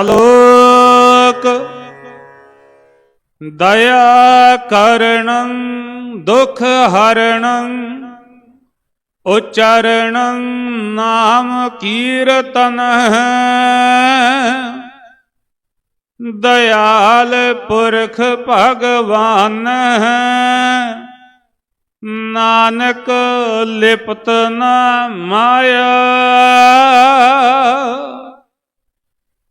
ਅਲੋਕ ਦਇਆ ਕਰਣੰ, ਦੁਖ ਹਰਣੰ, ਉਚਰਣੰ, ਨਾਮ ਕੀਰਤਨ ਦਇਆਲ ਪੁਰਖ ਭਗਵਾਨ ਨਾਨਕ ਲਿਪਤ ਨਾ ਮਾਇਆ।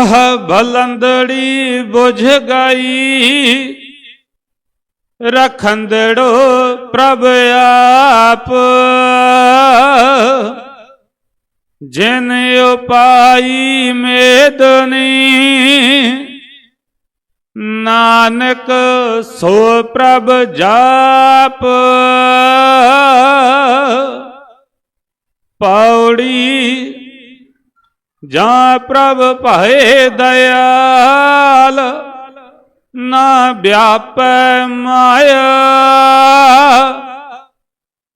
ਪਾਹ ਬਲੰਦੜੀ ਬੁਝ ਗਈ। ਰਖੰਦੜੋ ਪ੍ਰਭ ਆਪ। ਜਿਨ ਉਪਾਈ ਮੇਦਨੀ, ਨਾਨਕ ਸੋ ਪ੍ਰਭ ਜਾਪ। ਪੌੜੀ ਜਾਂ ਪ੍ਰਭ ਭਏ ਦਇਆਲ, ਨਾ ਵਿਆਪੈ ਮਾਇਆ।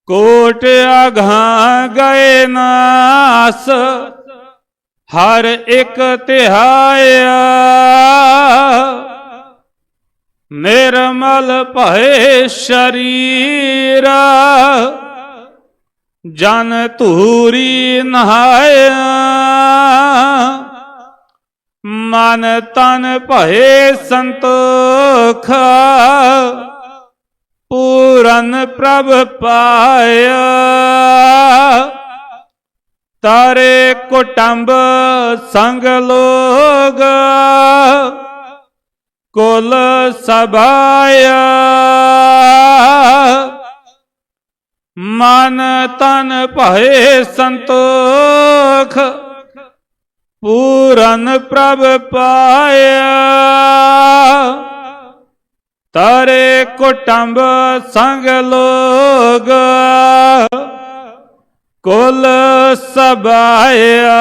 ਕੋਟ ਅਘਾਂ ਗਏ ਨਾਸ, ਹਰ ਇੱਕ ਤਿਹਾਇਆ। ਨਿਰਮਲ ਭਏ ਸ਼ਰੀਰਾ, ਜਨ ਧੂਰੀ ਨਹਾਇਆ। ਮਨ ਤਨ ਭਏ ਸੰਤੋਖ, ਪੂਰਨ ਪ੍ਰਭ ਪਾਇਆ। ਤਾਰੇ ਕੁਟੰਬ ਸੰਗ ਲੋਗ, ਕੁਲ ਸਭਾਇਆ। ਮਨ ਤਨ ਭਏ ਸੰਤੋਖ ਪੂਰਨ ਪ੍ਰਭ ਪਾਇਆ। ਤਾਰੇ ਕੁਟੰਬ ਸੰਗ ਲੋਗ ਕੁਲ ਸਬਾਇਆ।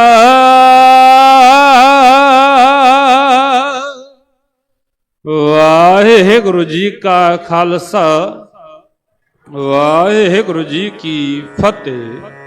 ਵਾਹਿਗੁਰੂ ਜੀ ਕਾ ਖਾਲਸਾ, ਵਾਹਿਗੁਰੂ ਜੀ ਕੀ ਫਤਿਹ।